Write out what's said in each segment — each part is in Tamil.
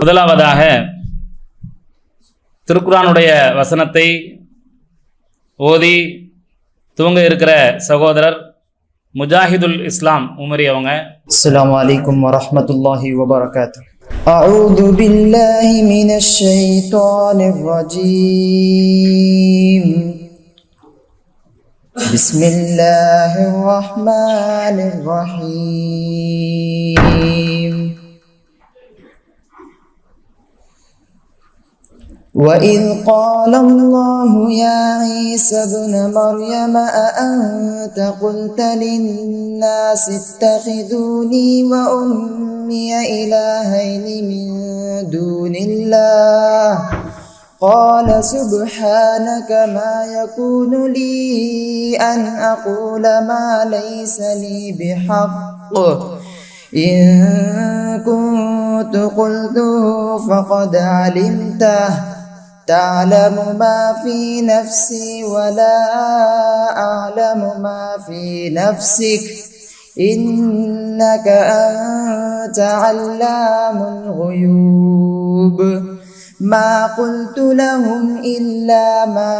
முதலாவதாக திருக்குரானுடைய வசனத்தை ஓதி துவங்க இருக்கிற சகோதரர் முஜாஹிதுல் இஸ்லாம் உமரி அவங்க السلام عليكم ورحمة الله وبركاته أعوذ بالله من الشيطان الرجيم بسم الله الرحمن الرحيم وإذ قال الله يا عيسى ابن مريم أأنت قلت للناس اتخذوني وأمي إلهين من دون الله قال سبحانك ما يكون لي أن أقول ما ليس لي بحق إن كنت قلته فقد علمته تعلم ما في نفسي ولا أعلم ما في نفسك. إنك أنت علام الغيوب. ما قلت لهم إلا ما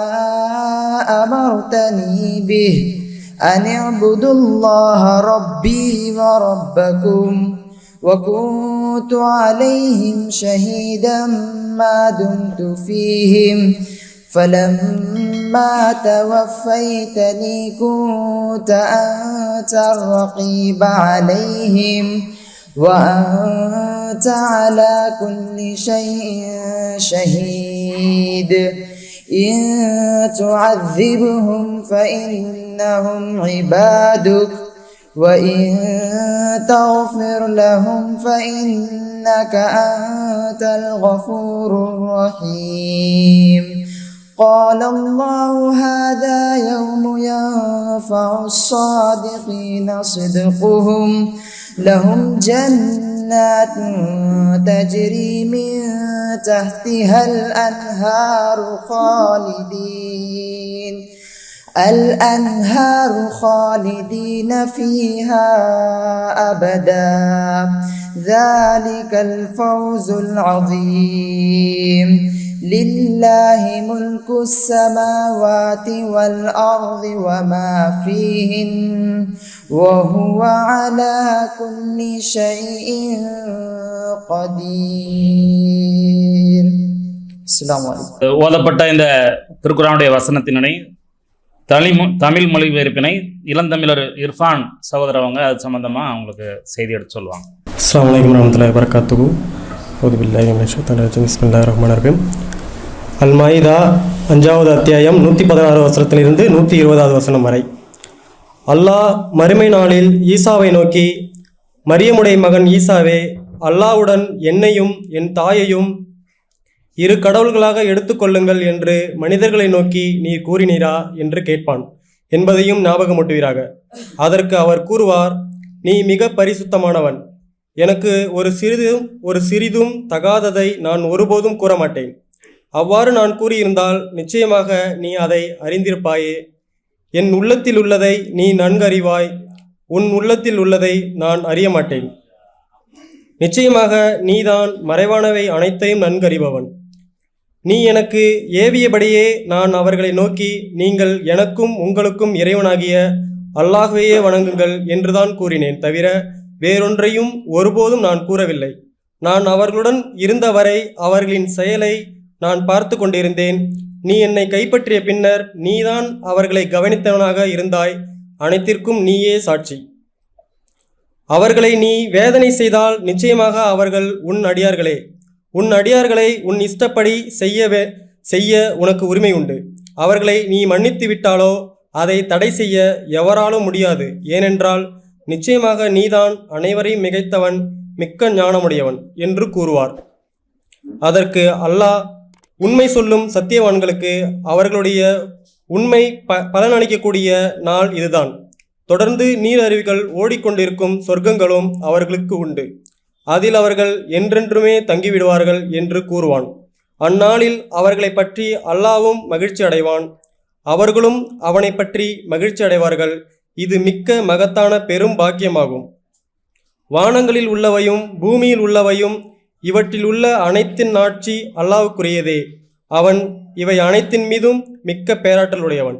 أمرتني به. أن اعبدوا الله ربي وربكم. وكنت عليهم شهيدا ما دمت فيهم. فلما توفيتني كنت أنت الرقيب عليهم. وأنت على كل شيء شهيد. إن تعذبهم فإنهم عبادك. وإن تغفر لهم فإنك أنت الغفور الرحيم. قال الله هذا يوم ينفع الصادقين صدقهم. لهم جنات تجري من تحتها الأنهار خالدين. الأنهار خالدين فيها أبدا ذلك الفوز العظيم لله ملك السماوات والأرض وما فيهن وهو على كل شيء قدير السلام عليكم ஓதப்பட்ட இந்த திருக்குறானுடைய வசனத்தினை தமிழ் தமிழ் மொழிபெயர்ப்பினை இளந்தமிழர் இர்ஃபான் சகோதரர் அவங்க அது சம்மந்தமாக அவங்களுக்கு செய்தி எடுத்து சொல்லுவாங்க. அஸ்லாம் வலைக்கம் வரமத்துல்லாஹி வரகாத்துகு அவுது பில்லாஹி மினஷ் அல் மாயிதா அஞ்சாவது அத்தியாயம் நூற்றி பதினாறு வசனத்திலிருந்து நூற்றி இருபதாவது வசனம் வரை. அல்லாஹ் மறுமை நாளில் ஈசாவை நோக்கி மரியமுடைய மகன் ஈசாவே அல்லாஹ்வுடன் என்னையும் என் தாயையும் இரு கடவுள்களாக எடுத்துக்கொள்ளுங்கள் என்று மனிதர்களை நோக்கி நீர் கூறினீரா என்று கேட்பான். என்பதையும் ஞாபகமூட்டுவீராக. அதற்கு அவர் கூறுவார் நீ மிக பரிசுத்தமானவன். எனக்கு ஒரு சிறிதும் ஒரு சிறிதும் தகாததை நான் ஒருபோதும் கூற மாட்டேன் அவ்வாறு நான் கூறியிருந்தால் நிச்சயமாக நீ அதை அறிந்திருப்பாயே. என் உள்ளத்தில் உள்ளதை நீ நன்கறிவாய் உன் உள்ளத்தில் உள்ளதை நான் அறிய மாட்டேன் நிச்சயமாக நீதான் மறைவானவை அனைத்தையும் நன்கறிபவன். நீ எனக்கு ஏவியபடியே நான் அவர்களை நோக்கி நீங்கள் எனக்கும் உங்களுக்கும் இறைவனாகிய அல்லாஹ்வையே வணங்குங்கள் என்றுதான் கூறினேன் தவிர வேறொன்றையும் ஒருபோதும் நான் கூறவில்லை. நான் அவர்களுடன் இருந்தவரை அவர்களின் செயலை நான் பார்த்து கொண்டிருந்தேன். நீ என்னை கைப்பற்றிய பின்னர் நீதான் அவர்களை கவனித்தவனாக இருந்தாய். அனைத்திற்கும் நீயே சாட்சி. அவர்களை நீ வேதனை செய்தால் நிச்சயமாக அவர்கள் உன் அடியார்களே. உன் அடியார்களை உன் இஷ்டப்படி செய்யவே செய்ய உனக்கு உரிமை உண்டு. அவர்களை நீ மன்னித்து விட்டாலோ அதை தடை செய்ய எவராலும் முடியாது. ஏனென்றால் நிச்சயமாக நீதான் அனைவரையும் மிகைத்தவன் மிக்க ஞானமுடையவன் என்று கூறுவார். அதற்கு அல்லாஹ் உண்மை சொல்லும் சத்தியவான்களுக்கு அவர்களுடைய உண்மை ப பலனளிக்கக்கூடிய நாள் இதுதான். தொடர்ந்து நீர் அருவிகள் ஓடிக்கொண்டிருக்கும் சொர்க்கங்களும் அவர்களுக்கு உண்டு. அதில் அவர்கள் என்றென்றுமே தங்கிவிடுவார்கள் என்று கூறுவான். அந்நாளில் அவர்களை பற்றி அல்லாவும் மகிழ்ச்சி அடைவான். அவர்களும் அவனை பற்றி மகிழ்ச்சி அடைவார்கள். இது மிக்க மகத்தான பெரும் பாக்கியமாகும். வானங்களில் உள்ளவையும் பூமியில் உள்ளவையும் இவற்றில் உள்ள அனைத்தின் ஆட்சி அல்லாவுக்குரியதே அவன் இவை அனைத்தின் மீதும் மிக்க பேராற்றல் உடையவன்.